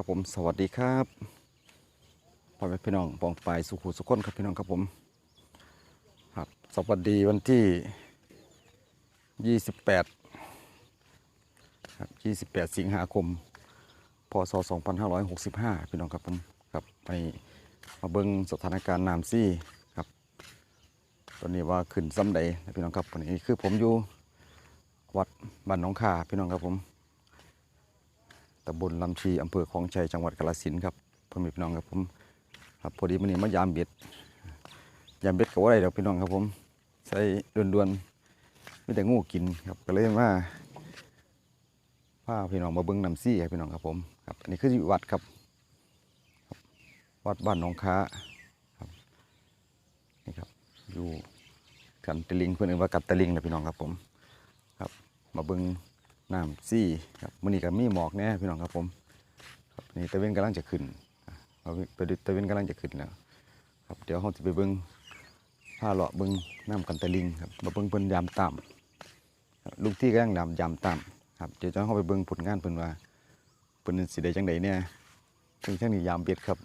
ครับผมสวัสดีครับพ่อแม่พี่น้องปองปายสุขุสุขนครับพี่น้องครับผมครับสวัสดีวันที่ 28ครับ28 สิงหาคมพศ2565 พี่น้องครับผมครับไปมาเบิ่งสถานการณ์น้ำซี่ครับ ตอนนี้ว่าขึ้นซ้ำใดพี่น้องครับวันนี้คือผมอยู่วัดบ้านหนองคาพี่น้องครับผม ตำบลลำชีอำเภอคลองชัยจังหวัดกาฬสินธุ์ครับพ่อแม่พี่น้องครับผมครับพอดีมันนี้มายามเบ็ดยามเบ็ดก็ว่าอะไรเดอกพี่น้องครับผมใส่ด่วนๆไม่แต่งูกินครับก็เลยว่าพาพี่น้องมาเบิ้งน้ำซี่ครับพี่น้องครับผมครับอันนี้คืออยู่วัดครับ วัดบ้านหนองค้าครับนี่ครับอยู่กันตะลิงเพื่อนเรียว่ากัดตะลิงนะพี่น้องครับผม ครับ มาเบิ้ง น้ำซี่ครับมื้อนี้ก็มีหมอกแน่พี่น้องครับผมครับนี่ตะเวนกำลังจะขึ้นเอาไปดูตะเวนกำลังจะขึ้นแล้วครับเดี๋ยวเราจะไปเบิ้งผ้าเลาะเบิ้งน้ำกันตะลิงครับมาเบิ้งเพิ่นยามต่ำลูกที่กำลังดำยามต่ำครับเดี๋ยวจะเข้าไปเบิ้งผลงานเพิ่นว่าเพิ่นสิได้จังใดเนี่ยเพิ่นช่างนี่ยามเบ็ดครับ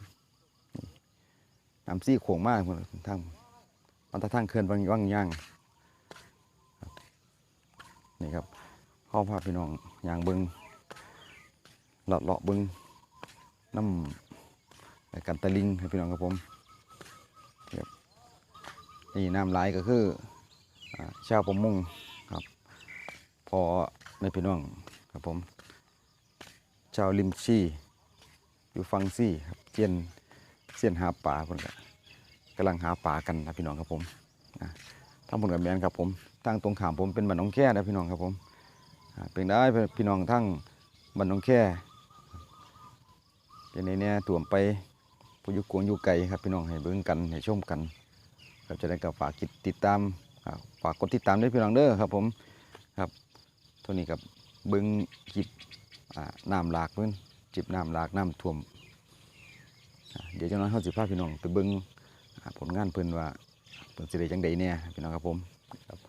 น้ำซี่โขงมากเพิ่นทางมันตะทางเขื่อนบางว่างย่างนี่ครับ เข้าพาพี่น้องอย่างเบิงเลาะเลาะเบิงน้ำกันตะลิงให้พี่น้องครับผมครับนี่น้ำไหลก็คือชาวประมงครับ พอในพี่น้องครับผม ชาวริมชีอยู่ฟังซี่ครับเจียนเจียนหาปลาคนก็กำลังหาปลากันนะพี่น้องครับผมนะทั้งผลกับแมนครับผมทางตรงขามผมเป็นบ้านน้องแค่นะพี่น้องครับผม เป็นได้พี่น้องทั้งบ้านน้องแค่เป็นในเนี้ยถ่วมไปผู้ยุกวงยู่ไกลครับพี่น้องให้เบิ่งกันให้ชมกันครับจะได้กับฝากกิดติดตามฝากกดติดตามด้วยพี่น้องเด้อครับผมครับเท่านี้กับเบิ่งคลิปอ่าน้ำหลากเพิ่อนจิบน้ำหลากน้ำท่วมเดี๋ยวจังน้อยเฮาสิพาพี่น้องไปเบิ่งอ่าผลงานเพิ่อนว่าเพิ่นสิได้จังใดเนี่ยพี่น้องครับผมครับ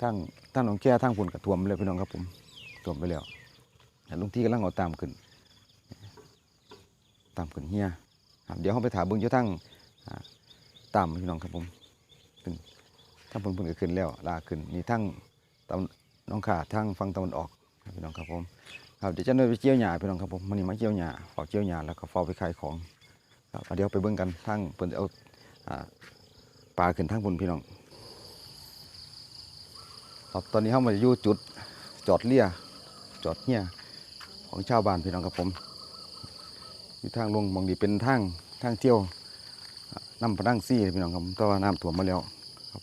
ทั้งทั้งหนองแก่ทั้งพุ่นกระท่วมเลยพี่น้องครับผมท่วมไปแล้วลุงที่กำลังเอาตามขึ้น ตามขึ้นเฮียเดี๋ยวเขาไปถามเบิ้งอยู่ทั้งตามพี่น้องครับผมถึงทั้งพุ่นพุ่นก็ขึ้นแล้วลาขึ้นนี่ทั้งตะวันน้องขาทั้งฝั่งตะวันออกพี่น้องครับผมครับเดี๋ยวจะเดินไปเกี่ยวหญ้าพี่น้องครับผมมันนี่มาเกี่ยวหญ้าฝากเกี่ยวหญ้าแล้วก็เฝ้าไปขายของครับเดี๋ยวไปเบิ้งกันทั้งเพิ่นจะเอาอ่าปลาขึ้นทั้งพุ่นพี่น้อง ครับตอนนี้เข้ามาอยู่จุดจอดเรือจอดเฮียของชาวบ้านพี่น้องครับผมอยู่ทางลงบางดีเป็นทางทางเที่ยวอะน้ำพนังซี่พี่น้องครับแต่ว่าน้ำท่วมมาแล้ว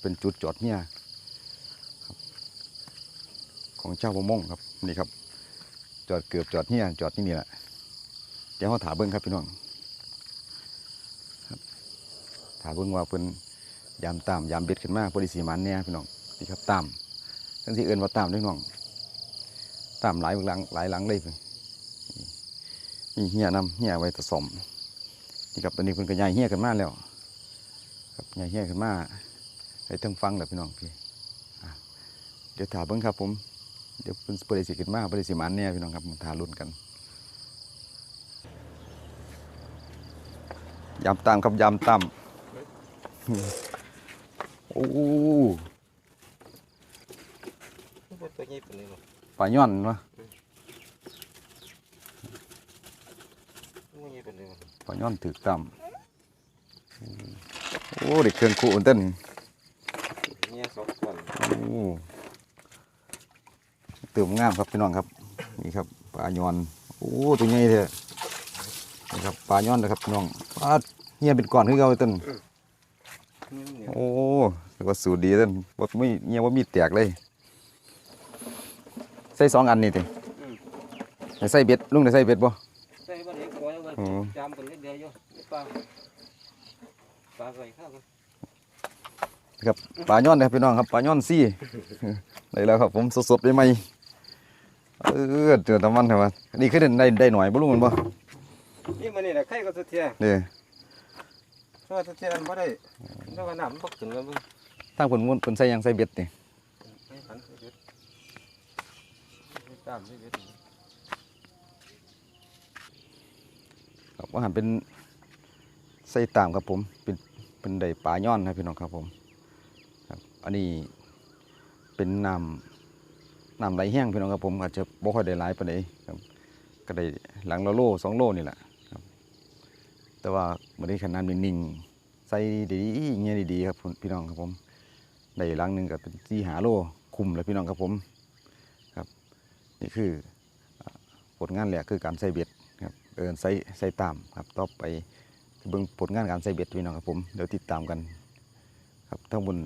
เป็นจุดจอดเฮียของชาวประมงครับนี่ครับ จอดเกือบจอดเฮียจอดที่นี่แหละเดี๋ยวเขาถามเบิ้งครับพี่น้องถามเบิ้งว่าเป็นยามตามยามเบ็ดขึ้นมาพอดีสีมันเนี่ยพี่น้องนี่ครับตาม ทั้งที่เอื่นว่าตามด้วยน้องตามหลายหลังหลายหลังเลยเพิ่นมีเฮียนำเฮียไว้ผสมนี่ครับตอนนี้เพิ่นก็ย้ายเฮียกันมาแล้วครับย้ายเฮียกันมาไปทั้งฟังแล้วพี่น้องพี่เดี๋ยวถามเบิ่งครับผมเดี๋ยวเพิ่นเปิดสิขึ้นมาเปิดสิมันเนี่ยพี่น้องครับมาทารุ่นกันยำตามครับยำตามโอ้ ตัวใหญ่เป็นเลยบ่ปลาย่อนวะตัวใหญ่เป็นเลยบ่ปลาย่อนถือต่ำโอ้เด็กเครื่องคู่เต้นเนี่ยสองก้อนโอ้เติมงามครับพี่น้องครับนี่ครับปลาย่อนโอ้ตัวใหญ่เถอะนี่ครับปลาย่อนนะครับพี่น้องปลาเฮียเป็นก้อนขึ้นเก่าเต้นเนี่ยโอ้แล้วก็สูตรดีเต้นว่าไม่เฮียว่ามีแตกเลย ใส่สองอันนี่ติให้ใส่เบ็ดลุงได้ใส่เบ็ดบ่ใส่บ่ได้ปล่อยไว้อืมจามเป็นเดียวอยู่ในปลาปลาไก่ข้าวกันครับปลาย่อนนะครับพี่น้องครับปลาย่อนซี่ได้แล้วครับผมสดๆได้ไหมเออเจอตะมันใช่ไหมนี่คือได้ได้หน่อยบ่ลุงมันบ่นี่มันนี่แหละไข่ก็สุดเทียนี่เพราะว่าสุดเทียมันบ่ได้แล้วก็น้ำมันบ่ขึ้นแล้วมึงทางผลมุนผลใส่หยังใส่เบ็ดนี่ ไปหันไปเด็ดไปตามไปเด็ดครับว่าหันเป็นไส้ตามครับผม เป็นเป็นไดปลาย่อนครับพี่น้องครับผมครับอันนี้เป็นน้ำน้ำไหลแห้งพี่น้องครับผมอาจจะบ่ค่อยได้หลายปานใดครับก็ได้หลังละโลสองโลนี่แหละครับ แต่ว่ามื้อนี้ขนาดนิ่งใส่ดีๆเงี้ยดีๆครับพี่น้องครับผมได้หลังหนึ่งก็เป็นสี่หาโลคุมเลยพี่น้องครับผม นี่คือผลงานแหลกคือการใส่เบ็ดครับเอินใส่ใส่ตามครับต่อไปเบิ่งผลงานการใส่เบ็ดพี่น้องครับผมเดี๋ยวติดตามกัน ครับทั้งบน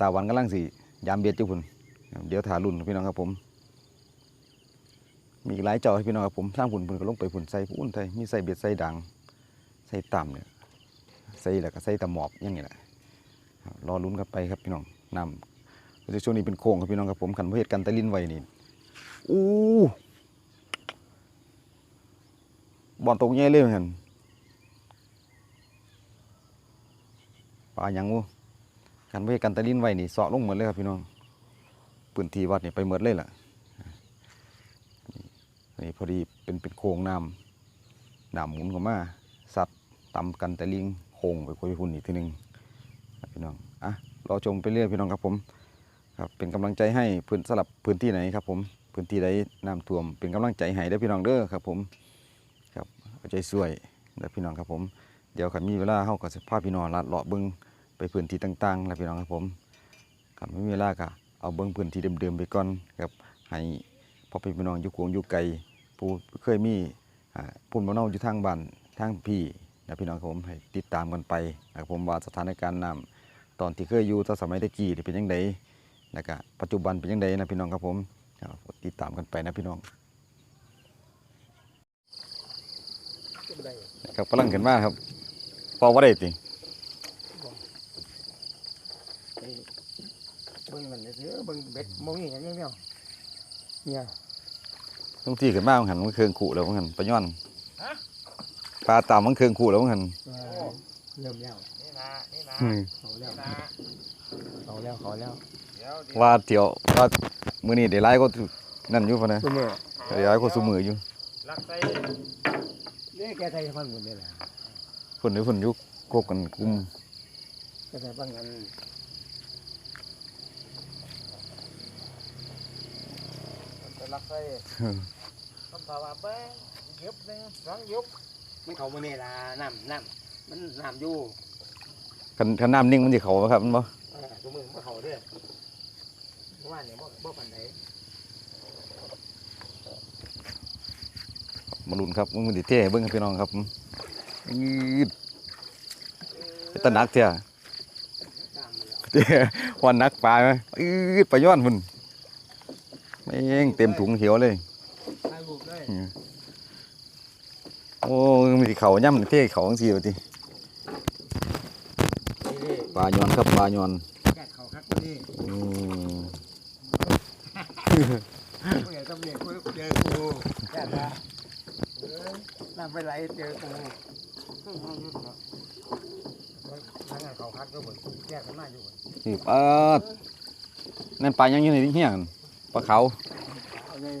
ตาวันกำลังสิยามเบ็ดอยู่พุ่นเดี๋ยวถารุ่นพี่น้องครับผม มีหลายเจ้าให้พี่น้องครับผมสร้างพุ่นพุ่นก็ลงไปพุ่นใส่พุ่นใส่มีใส่เบ็ดใส่ดังใส่ตามเนี่ยใส่แล้วก็ใส่ตะหมอบอย่างนี้แหละรับรอลุ้นกันไปครับพี่น้องนำช่วงนี้เป็นโค้งครับพี่น้องครับผมขันเพศกันตะลินไว้นี่ อู้บอลตกใหญ่เลยเหมือนกันปลาหยังวูกันไว้กันตะลินไว้นี่เสาะลงหมดเลยครับพี่น้องพื้นที่วัดนี่ไปหมดเลยล่ะนี่พอดีเป็นเป็นโค้งน้ำน้ำหมุนเข้ามาสัตว์ตำกันตะลิงโค้งไปคุยพุ่นอีกทีหนึ่งพี่น้องอะรอชมไปเรื่อยพี่น้องครับผมครับเป็นกำลังใจให้พื้นสลับพื้นที่ไหนครับผม พื้นที่ใดน้ำท่วมเป็นกำลังใจให้ได้พี่น้องเด้อครับผมครับเอาใจช่วยเด้พี่น้องครับผมเดี๋ยวขันมีเวลาเฮาก็สิพาพพี่น้องลัดเลาะเบิ่งไปพื้นที่ต่างๆแล้วพี่น้องครับผมขันไม่มีเวลาก็เอาเบิ่งพื้นที่เดิมๆไปก่อนครับให้พ่อพี่น้องอยู่กวงอยู่ไกลผู้เคยมีพุ่นมะนาอยู่ทางบ้านทางพี่นะพี่น้องครับผมให้ติดตามกันไปนะครับผมว่าสถานการณ์น้ำตอนที่เคยอยู่ตอนสมัยตะกี้นี่เป็นยังไงแล้วก็ปัจจุบันเป็นยังไงนะพี่น้องครับผม ติดตามกันไปนะพี่น้องครับกำลังเห็นมากครับพอว่าได้ติเบิ่งมันเด้อเบิ่งเบ็ดมองนี่อย่างเดียวเนี่ยต้องที่เห็นมากมันหันมันเคืองขู่แล้วมันหันปลาย้อนปลาตามมันเคืองขู่แล้วมันหันเออเริ่มแล้วนี่นะนี่นะอืมเขาแล้วนะเขาแล้วเขาแล้วเดี๋ยวเดี๋ยวว่าเที่ยวว่า มื้อนี้ได้หลายก็นั่นอยู่พะนะตัวเมื่อได้หลายก็ซุมืออยู่ลักใส่เนี่ยแกใส่ฟังหมดเลยล่ะเพิ่นหรือเพิ่นอยู่กบกันกลุ่มแกใส่ฟังกันมันจะลักใส่มันภาวะแป้งยุบหนึ่งสองยุบมันเขามาเนี่ยล่ะน้ำน้ำมันน้ำอยู่คันคันน้ำนิ่งมันสิเข้าบ่ครับมันบ่เออตัวมือมันเขาเด้อ เมื่อวานเนี่ยบ่บ่ปันไหนมาลุ้นครับมันสิเท่ให้เบิ่งครับพี่น้องครับยืดเป็นตะหนักเท่าตามเลยเจ้วันนักปลาไหมอืดปลาย้อนพุ่นแม่งเต็มถุงเขียวเลยถ่ายรูปเลย โอ้มีเขาย่ำเท่เขาจังซี่ว่าตินี่ปลาย้อนครับปลาย้อน แกะเขาคักตัวนี้ อืม ผู้ใหญ่ต้องเรียกกูเจอกูแกะละเออน้ำไปไหลเจอกูทางานเขาคักก็เหมือนแยกกันมาอยู่นี่ปลานั่นปลายังอยู่ในที่เฮียนปลาเขาเอาเลย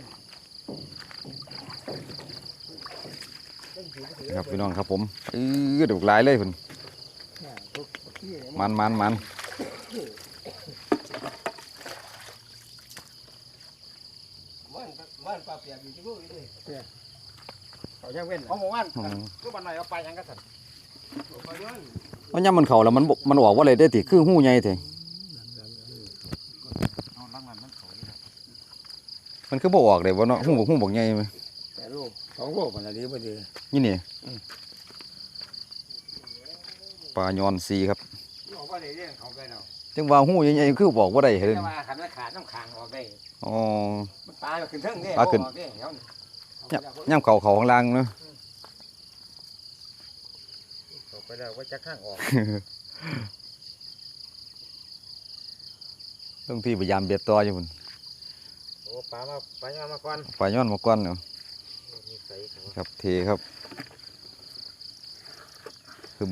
ครับพี่น้องครับผมอืดดุกหลายเลยพุ่นเนี่ยทุกที่มันมันมันมันมันปลาเปียกอยู่ที่มือนี่ เขายังเว้นเอาหมู่บ้านอืมก็บ้านไหนเอาไปยังกระสันเอาไปย้อนเอาย่ำมันเขาแล้วมันบ่มันออกว่าอะไรได้ติคือหูใหญ่เถอะเอาลังนั้นมันเขาอยู่นะมันคือบ่ออกเลยว่าเนาะหูบอกหูบอกใหญ่ไหมแต่ลูกสองโลกมันอะไรพอดีนี่นี่ปลาย้อนสีครับบอกว่าได้เรื่องเขาไปเนาะจังว่าหูใหญ่ๆคือบอกว่าได้เห็นแต่ว่าขันว่าขาดน้ำขางออกได้อ๋อมันตายขึ้นเทิงเนี่ยปลาขึ้น ย่ำเขาเขาข้างล่างเนาะตกไปแล้วว่าจะข้างออกต้องที่พยายามเบียดต่ออยู่พุ่นโอ้ปลามาปลาย้อนมาก่อนปลาย้อนมาก่อนเนาะมีใส่เขาครับเทครับขึ้น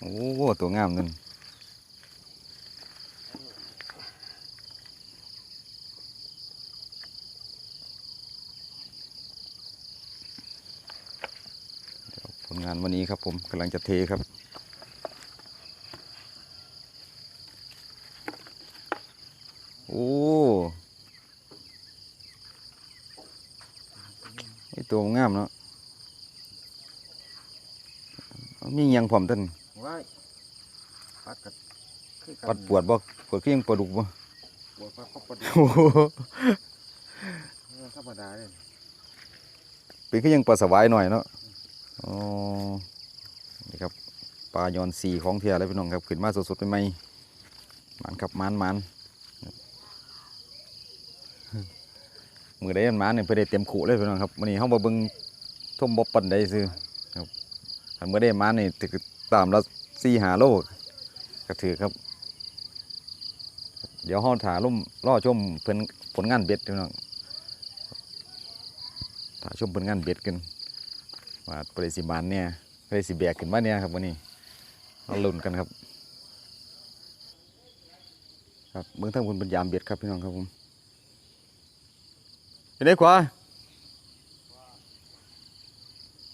โอ้ตัวงามนั่น ลงานวันนี้ครับผมกำลังจะเทครับ โอ้ไอตัวงามเนาะมีหยังพร้อมต้นว้ายปัดกัดคือกันปัดปวดบ่ปวดขี้ยังปวดดุกบ่ปวดปัดก็ปวดโอ้โหเออธรรมดาเลยเป็นขี้ยังปลาสวายหน่อยเนาะ อ๋อนี่ครับปลายอนสีของเทียแล้วพี่น้องครับขึ้นมาสดๆใหม่ๆมันครับมันมันมือได้มันมันเนี่ยเพื่อได้เต็มขู่เลยพี่น้องครับวันนี้เขามาเบิ่งท่มบ่ปันได้ซื้อครับคันมือได้มันนี่ถือตามละสี่หาโลก็ถือครับ เดี๋ยวห้องถาลุ่มล่อชมเพิ่นผลงานเบ็ดพี่น้องถาชมผลงานเบ็ดกัน ว่าปริสิบานเนี่ยปริสิแบกขึ้นมาเนี่ยครับวันนี้เอาลุ้นกันครับ ครับเบื้องต้นคุณเป็นยามเบ็ดครับพี่น้องครับผมไปได้ขวา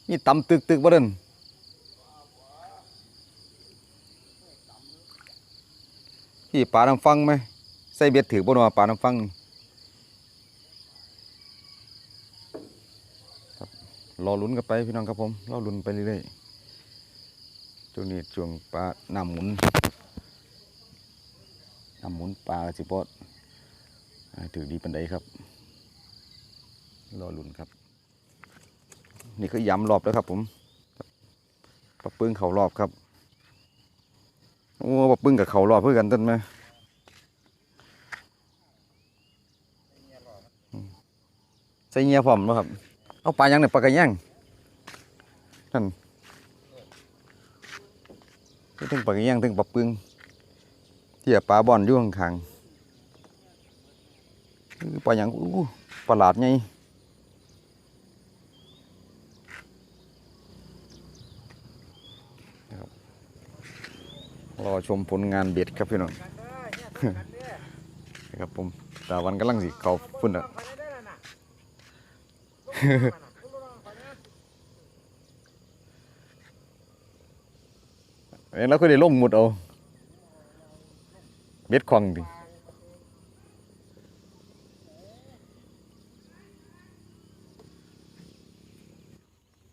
นี่ต่ำตึกตึกบ่เดินพี่ปลาน้ำฟังไหมใส่เบ็ดถือบ่หนอปลาน้ำฟังนี่ครับ รอลุ้นกันไปพี่น้องครับผมรอลุ้นไปเรื่อยๆช่วงนี้ช่วงปลาน้ำหมุนน้ำหมุนปลาสิปอดถือดีปันใดครับ รอลุ่นครับ นี่คือยำรอบแล้วครับผมปลาปึ้งเขารอบครับโอ้ปลาปึ้งกับเขารอบเพื่อกันต้นไหมใส่เงียพร้อมแล้วครับ เอาปลายังเนี่ยปลากระย่างนั่นถึงปลากระย่างถึงปลาปึ้งเที่ยปลาบอนอยู่ข้างๆปลายังอู้ปลาหลาดไงรอชมผลงานเบ็ดครับพี่น้องนะครับผมตาวันกำลังสิเขาพุ่นอะ แล้วกน้องไปนะเอ้ยแล้วก็ได้ล่มหมดเอาเบ็ดควังดิ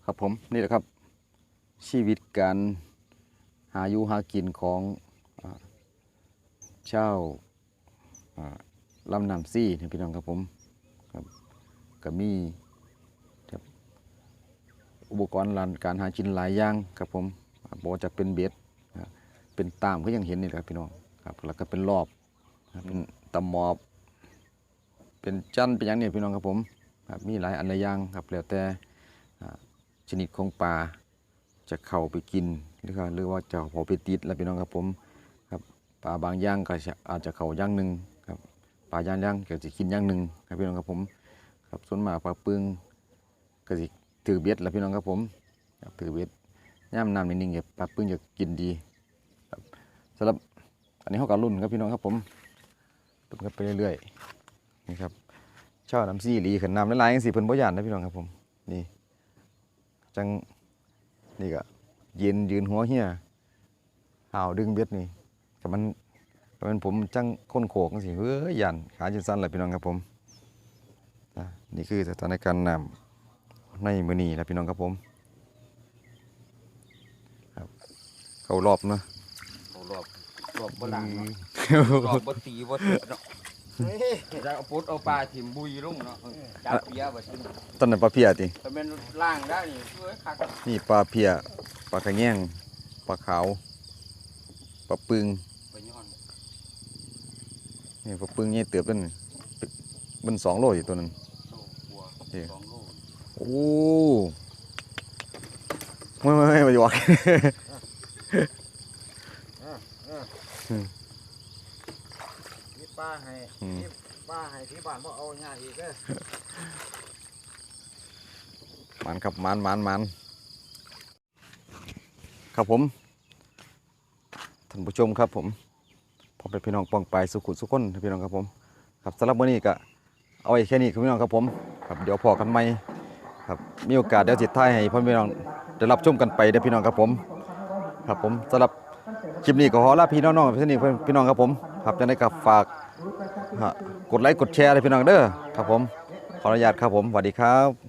ครับผมนี่แหละครับ ชีวิตการหาอยู่หากินของอ่าชาวอ่าลำน้ำซี่นี่พี่น้องครับผมครับก็มี อุปกรณ์ลานการหากินหลายอย่างครับผมอ่าบอกจะเป็นเบ็ดเป็นตามก็ยังเห็นนี่ครับพี่น้องครับแล้วก็เป็นรอบเป็นตะมอบ เป็นจันเป็นอย่างนี้พี่น้องครับผมครับมีหลายอันหลายอย่างครับแล้วแต่ชนิดของปลาจะเข้าไปกินหรือว่าหรือว่าจะเอไปติดแล้วพี่น้องครับผมครับปลาบางอย่างก็อาจจะเข้าอย่างหนึ่งครับปลาอย่างอย่างก็จะกินอย่างหนึ่งครับพี่น้องครับผมครับส่วนมากปลาปึงก็สิ ถือเบ็ดแล้วพี่น้องครับผมถือเบ็ดย่ามน้ำนิ่งๆเนี่ยปลาปึงจะกินดีครับสำหรับอันนี้เขากับรุ่นครับพี่น้องครับผมรุ่นกันไปเรื่อยๆนี่ครับชอบน้ำซีหลีขันน้ำละลายยังสีเพิ่นบ่ยานนะพี่น้องครับผมนี่จังนี่ก็เยืนยืนหัวเฮียห่าวดึงเบ็ดนี่แต่มันแต่มันผมจังค้นโขกงสิเฮ้ยยันขาจนสั้นเลยพี่น้องครับผมนี่คือสถานการณ์น้ำ ในมือนี้นะพี่น้องครับผมครับเข้ารอบเนาะเขารอบรอบโบราณเนาะรอบบ่ตีบ่เถิดเนาะเฮ้ยจะเอาปุดเอาปลาถิ่มบุยลงเนาะจับเปียบ่ขึ้นต้นนั้นปลาเพียติถ้าแม่นล่างได้นี่ช่วยคักนี่ปลาเพียปลากระแยงปลาขาวปลาปึงไปย้อนนี่ปลาปึงนี่เติบเป็นมันสองโลอยู่ตัวนั้น โตหัวเอ๊ะสองโลโอ้ไม่ไม่ไม่มาหยอกมีป้าให้อืมมีป้าให้ที่บ้านบ่เอาหญ้าอีกเด้อมันครับมันมันมันครับผมท่านผู้ชมครับผมพ่อเป็นพี่น้องปองไปสุขุสุขคนพี่น้องครับผม ครับสำหรับวันนี้ก็เอาไว้แค่นี้ครับพี่น้องครับผมครับเดี๋ยวพอกันใหม่ ครับมีโอกาสเดี๋ยวจิตท้ายให้พ่อพี่น้องได้รับชมกันไปเด้อพี่น้องครับผมครับผมสำหรับคลิปนี้ก็ขอลาพี่น้องๆพี่นี่พี่น้องครับผมครับจะได้กับฝากกดไลค์กดแชร์เลยพี่น้องเด้อครับผมขออนุญาตครับผมสวัสดีครับ